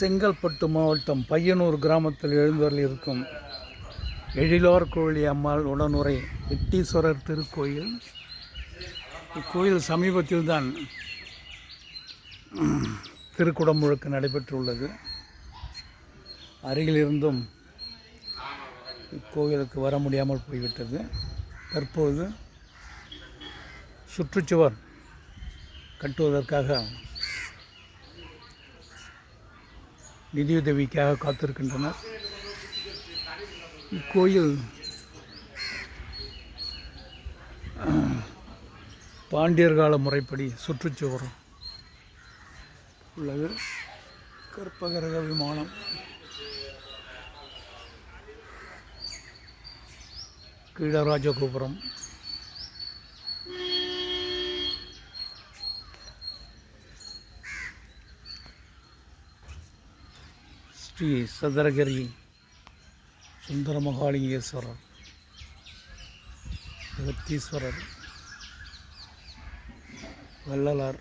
செங்கல்பட்டு மாவட்டம் பையனூர் கிராமத்தில் எழுந்தருள் இருக்கும் எழிலார் கோழி அம்மாள் உடனுரை வெட்டீஸ்வரர் திருக்கோயில். இக்கோயில் சமீபத்தில்தான் திருக்குடமுழுக்கு நடைபெற்றுள்ளது. அருகிலிருந்தும் இக்கோயிலுக்கு வர முடியாமல் போய்விட்டது. தற்போது சுற்றுச்சுவர் கட்டுவதற்காக நிதியுதவிக்காக காத்திருக்கின்றனர். இக்கோயில் பாண்டியர் கால முறைப்படி சுற்றுச்சுவர் உள்ளது. கற்பகிரக விமானம். கீழராஜகோபுரம் ஸ்ரீ சதுரகிரி சுந்தரமகாலிங்கேஸ்வரர் ஜெகத்தீஸ்வரர் வள்ளலார்.